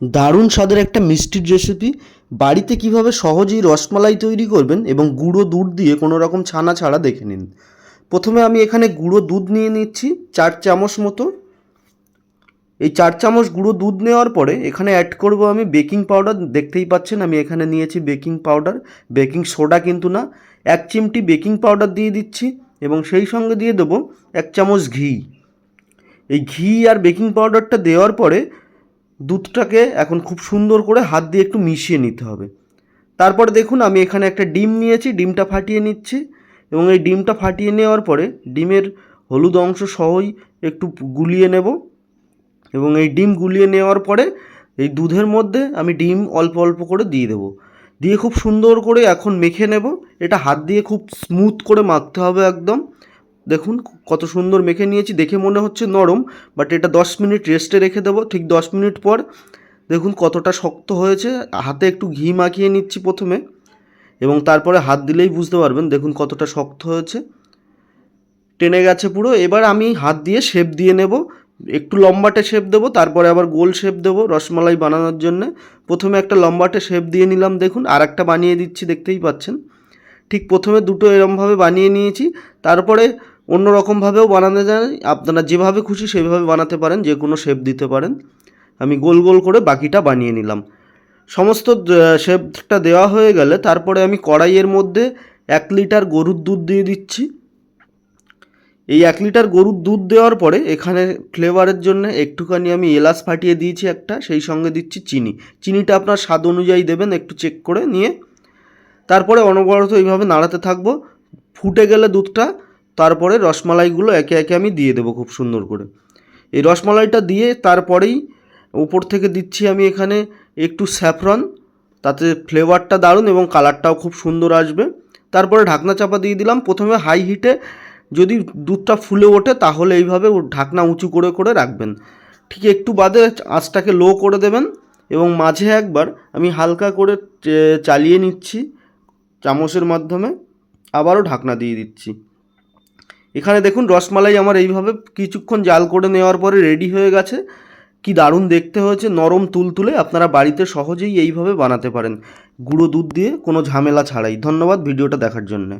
দারুণ স্বাদের একটা মিষ্টির রেসিপি বাড়িতে কীভাবে সহজেই রসমালাই তৈরি করবেন এবং গুঁড়ো দুধ দিয়ে কোনো রকম ছানা ছাড়া দেখে নিন। প্রথমে আমি এখানে গুঁড়ো দুধ নিয়ে নিচ্ছি চার চামচ মতো। এই চার চামচ গুঁড়ো দুধ নেওয়ার পরে এখানে অ্যাড করব আমি বেকিং পাউডার দেখতেই পাচ্ছেন আমি এখানে নিয়েছি বেকিং পাউডার বেকিং সোডা কিন্তু না, এক চিমটি বেকিং পাউডার দিয়ে দিচ্ছি এবং সেই সঙ্গে দিয়ে দেবো এক চামচ ঘি। এই ঘি আর বেকিং পাউডারটা দেওয়ার পরে দুধটাকে এখন খুব সুন্দর করে হাত দিয়ে একটু মিশিয়ে নিতে হবে। তারপরে দেখুন, আমি এখানে একটা ডিম নিয়েছি, ডিমটা ফাটিয়ে নিচ্ছি এবং এই ডিমটা ফাটিয়ে নেওয়ার পরে ডিমের হলুদ অংশ সহই একটু গুলিয়ে নেব এবং এই ডিম গুলিয়ে নেওয়ার পরে এই দুধের মধ্যে আমি ডিম অল্প অল্প করে দিয়ে দেবো। দিয়ে খুব সুন্দর করে এখন মেখে নেব। এটা হাত দিয়ে খুব স্মুথ করে মাখতে হবে একদম। দেখুন, কত সুন্দর মেখে নিয়েছি। দেখে মনে হচ্ছে নরম বাট এটা দশ মিনিট রেস্টে রেখে দেবো। ঠিক দশ মিনিট পর, দেখুন কতটা শক্ত হয়েছে। হাতে একটু ঘি মাখিয়ে নিচ্ছি প্রথমে, এবং তারপরে হাত দিলেই বুঝতে পারবেন, দেখুন কতটা শক্ত হয়েছে। টেনে গেছে পুরো। এবার আমি হাত দিয়ে শেপ দিয়ে নেব। একটু লম্বাটে শেপ দেবো, তারপরে আবার গোল শেপ দেবো রসমালাই বানানোর জন্য। প্রথমে একটা লম্বাটে শেপ দিয়ে নিলাম, দেখুন। আর একটা বানিয়ে দিচ্ছি, দেখতেই পাচ্ছেন। ঠিক প্রথমে দুটো এরমভাবে বানিয়ে নিয়েছি। তারপরে অন্য রকমভাবেও বানানো যায় আপনারা যেভাবে খুশি সেভাবে বানাতে পারেন, যে কোনো শেপ দিতে পারেন। আমি গোল গোল করে বাকিটা বানিয়ে নিলাম। সমস্ত শেপটা দেওয়া হয়ে গেলে তারপরে আমি কড়াইয়ের মধ্যে এক লিটার গরুর দুধ দিয়ে দিচ্ছি। এই এক লিটার গরুর দুধ দেওয়ার পরে এখানে ফ্লেভারের জন্য একটুখানি আমি এলাচ ফাটিয়ে দিয়েছি একটা, সেই সঙ্গে দিচ্ছি চিনি। চিনিটা আপনার স্বাদ অনুযায়ী দেবেন, একটু চেক করে নিয়ে। তারপরে অনবরত এইভাবে নাড়াতে থাকব। ফুটে গেলে দুধটা তারপরে রসমালাইগুলো একে একে আমি দিয়ে দেবো খুব সুন্দর করে। এই রসমালাইটা দিয়ে তারপরেই উপর থেকে দিচ্ছি আমি এখানে একটু স্যাফরন, তাতে ফ্লেভারটা দারুণ এবং কালারটাও খুব সুন্দর আসবে। তারপরে ঢাকনা চাপা দিয়ে দিলাম, প্রথমে হাই হিটে যদি দুধটা ফুলে ওঠে তাহলে এইভাবে ঢাকনা উঁচু করে করে রাখবেন। ঠিক একটু বাদে আঁচটাকে লো করে দেবেন এবং মাঝে একবার আমি হালকা করে চালিয়ে নিচ্ছি চামচের মাধ্যমে, আবারও ঢাকনা দিয়ে দিচ্ছি। এখানে দেখুন রসমালাই আমার এইভাবে কিছুক্ষণ জাল করে নেওয়ার পরে রেডি হয়ে গেছে। কি দারুণ দেখতে হয়েছে, নরম তুলতুলে আপনারা বাড়িতে সহজেই এইভাবে বানাতে পারেন। গুঁড়ো দুধ দিয়ে কোনো ঝামেলা ছাড়াই। ধন্যবাদ ভিডিওটা দেখার জন্যে।